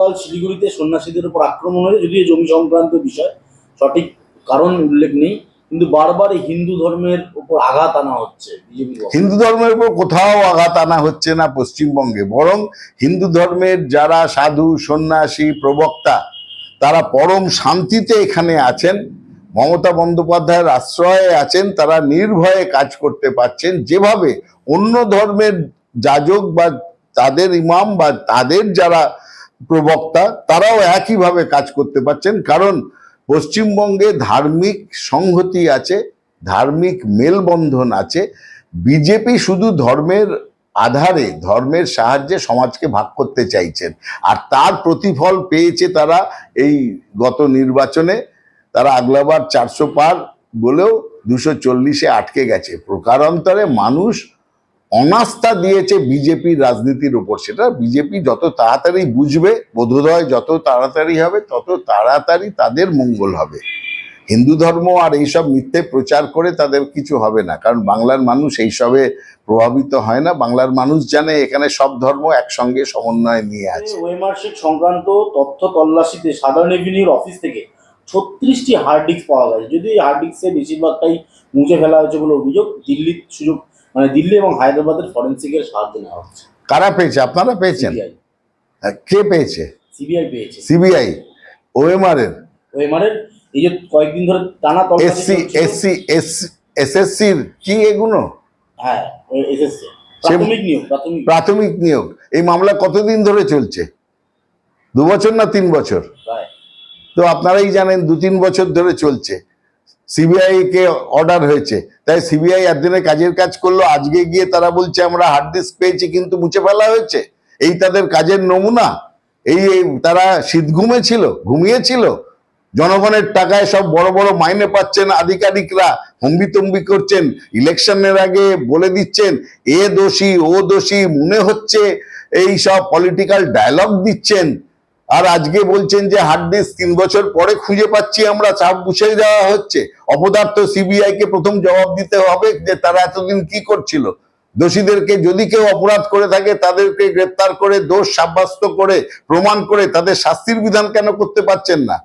গতকাল শিলিগুড়িতে সন্ন্যাসীদের উপর আক্রমণ হয়েছে, যদিও জমি সংক্রান্ত বিষয়, সঠিক কারণ উল্লেখ নেই, কিন্তু বারবার হিন্দু ধর্মের উপর আঘাত আনা হচ্ছে হিন্দু ধর্মের উপর কোথাও আঘাত আনা হচ্ছে না পশ্চিমবঙ্গে, বরং হিন্দু ধর্মের যারা সাধু, সন্ন্যাসী, প্রবক্তা, তারা পরম শান্তিতে এখানে আছেন, মমতা বন্দ্যোপাধ্যায়ের আশ্রয়ে আছেন, তারা নির্ভয়ে কাজ করতে পারছেন, যেভাবে অন্য ধর্মের যাজক বা তাদের ইমাম বা তাদের যারা প্রবক্তা, তারাও একইভাবে কাজ করতে পারছেন। কারণ পশ্চিমবঙ্গে ধার্মিক সংহতি আছে, ধার্মিক মেলবন্ধন আছে। বিজেপি শুধু ধর্মের আধারে, ধর্মের সাহায্যে সমাজকে ভাগ করতে চাইছেন। আর তার প্রতিফল পেয়েছে তারা এই গত নির্বাচনে। তারা আগলাবার চারশো পার বলেও দুশো চল্লিশে আটকে গেছে। প্রকারান্তরে মানুষ অনাস্থা দিয়েছে বিজেপির রাজনীতির উপর। সেটা বিজেপি যত তাড়াতাড়ি বুঝবে, বোধোদয় যত তাড়াতাড়ি হবে, তত তাড়াতাড়ি তাদের মঙ্গল হবে। হিন্দু ধর্ম আর এইসব মিথ্যে প্রচার করে তাদের কিছু হবে না, কারণ বাংলার মানুষ এইসবে প্রভাবিত হয় না। বাংলার মানুষ জানে এখানে সব ধর্ম একসঙ্গে সমন্বয় নিয়ে আছে। ওয়েমার্কশিট সংক্রান্ত তথ্য তল্লাশিতে সাধারণ রেভিনিউর অফিস থেকে ছত্রিশটি হার্ড ডিস্ক পাওয়া গেছে। যদি এই হার্ড ডিস্কের বেশিরভাগটাই মুছে ফেলা হয়েছে বলে অভিযোগ, দিল্লির সুযোগ মানে দিল্লি এবং হায়দ্রাবাদের ফরেন্সিকের সাহায্য নেওয়া হচ্ছে। কারা পেয়েছে? আপনারা পেয়েছেন? হ্যাঁ, কে পেয়েছে? সিবিআই পেয়েছে। সিবিআই ওএমআর এর? ওয়েমারের এই যে কয়েকদিন ধরে টানা এসসি এসসি এসএসসির কি এগুলো? হ্যাঁ এসএসসি প্রাথমিক নিয়োগ প্রাথমিক। প্রাথমিক নিয়োগ। এই মামলা কতদিন ধরে চলছে? দু বছর না তিন বছর? তো আপনারাই জানেন দু তিন বছর ধরে চলছে। সিবিআই কে অর্ডার হয়েছে। তাই সিবিআই একদিনে কাজের কাজ করল, আজকে গিয়ে তারা বলছে, আমরা হার্ড ডিস্ক পেয়েছি, কিন্তু মুছে ফেলা হয়েছে। এই তাদের কাজের নমুনা। এই তারা শীত ঘুমেছিল, ঘুমিয়েছিল। জনগণের টাকায় সব বড় বড় মাইনে পাচ্ছেন আধিকারিকরা, হম্বিতম্বি করছেন। ইলেকশনের আগে বলে দিচ্ছেন, এ দোষী, ও দোষী, মনে হচ্ছে এই সব পলিটিক্যাল ডায়লগ দিচ্ছেন। আর আজকে বলছেন যে হার্ড ডিস্ক তিন বছর পরে খুঁজে পাচ্ছি আমরা, চাপ বুঝে দেওয়া হচ্ছে। অপদার্থ সিবিআই কে প্রথম জবাব দিতে হবে যে তারা এতদিন কি করছিল। দোষীদেরকে যদি কেউ অপরাধ করে থাকে, তাদেরকে গ্রেপ্তার করে, দোষ সাব্যস্ত করে, প্রমাণ করে তাদের শাস্তির বিধান কেন করতে পারছেন না?